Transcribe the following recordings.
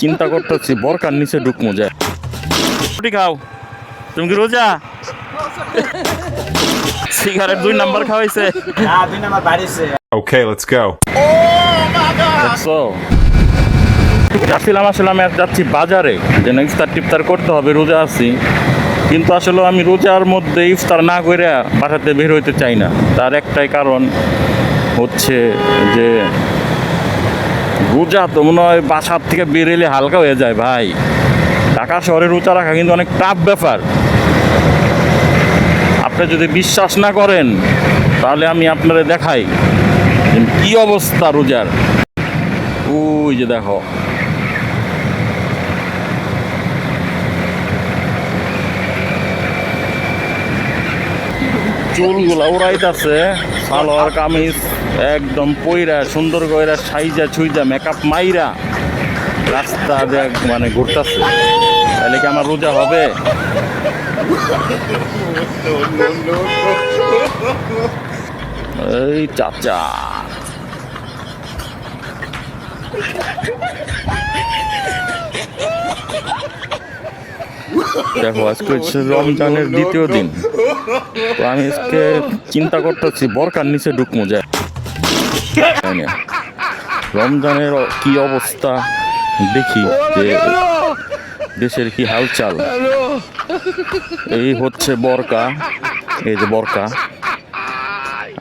চিন্তা করতেছি বরকার নিচে ঢুকমু যায় রুটি খাও। তুমি কি রোজা? সিগারেট দুই নাম্বার খাওয়াইছে। না দুই নাম্বার বাড়িছে। Okay, let's go. যাচ্ছিলাম আসলে আমি যাচ্ছি বাজারে। যে যেন ইফতার টিফতার করতে হবে রোজা আছি। কিন্তু আসলে আমি রোজার মধ্যে ইফতার না করে বাসাতে বের হইতে চাই না। তার একটাই কারণ হচ্ছে যে রোজা তো, মনে হয় বাসার থেকে বের এলে হালকা হয়ে যায় ভাই। ঢাকা শহরে রোজা রাখা কিন্তু অনেক টাফ ব্যাপার। আপনি যদি বিশ্বাস না করেন, তাহলে আমি আপনাদের দেখাই কি অবস্থা রোজার। ওই যে দেখো। চুলগুলা উড়াইতাছে। সালোয়ার কামিজ, একদম পইরা, সুন্দর কইরা সাইজা ছুইজা মেকআপ মাইরা রাস্তা দেখ মানে ঘুরতাছে। তাহলে কি আমার রোজা হবে? এই চাচা। দেখো, আজকে হচ্ছে রমজানের দ্বিতীয় দিন। তো আমি আজকে চিন্তা করতেছি, বরকার নিচে ঢুকমু যায় রমজানের কি অবস্থা, দেখি যে দেশের কি হালচাল। এই হচ্ছে বরকা, এই যে বরকা।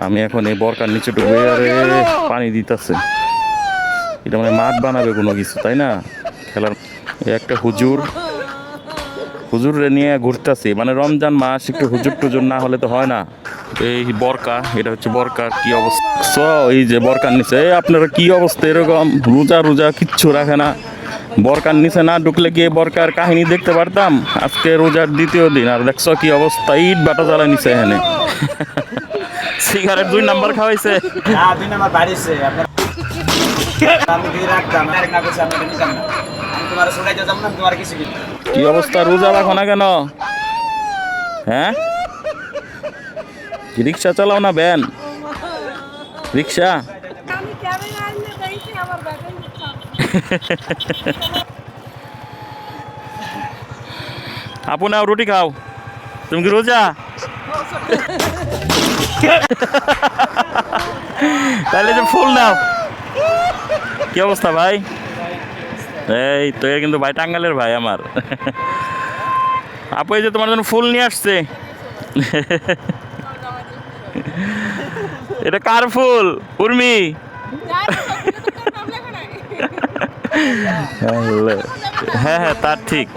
আমি এখন এই বরকার নিচে ঢুকে আরে পানি দিতেছে। এটা মানে মাঠ বানাবে কোনো কিছু, তাই না? খেলার একটা হুজুর হুজুরে নিয়ে ঘুরতেছি। মানে রমজান মাস একটু হুজুর টুজুর না হলে তো হয় না। এই বরকা, এটা হচ্ছে বরকার কি অবস্থা? এই যে বরকার নিচে, এই আপনারা কি অবস্থা এরকম? রোজা রোজা কিচ্ছু রাখে না। বরকার নিচে না ঢুকলে গিয়ে বরকার কাহিনী দেখতে পারতাম? আজকে রোজার দ্বিতীয় দিন, আর দেখছ কি অবস্থা? ইট বাটা জ্বালা নিচে এখানে। সিগারেট দুই নাম্বার খাওয়াইছে। কি অবস্থা? রোজা রাখো না কেন? হ্যাঁ? রিক্সা চালাও না ভ্যান রিক্সা? আপু নাও, রুটি খাও। তুমি কি রোজা? তাহলে যে ফুল নাও। কি অবস্থা ভাই? এই তো কিন্তু ভাই টাঙ্গালের ভাই আমার। আপু, এই যে তোমার জন্য ফুল নিয়ে আসছে। এটা কার ফুল? উর্মি। হ্যাঁ হ্যাঁ তার ঠিক।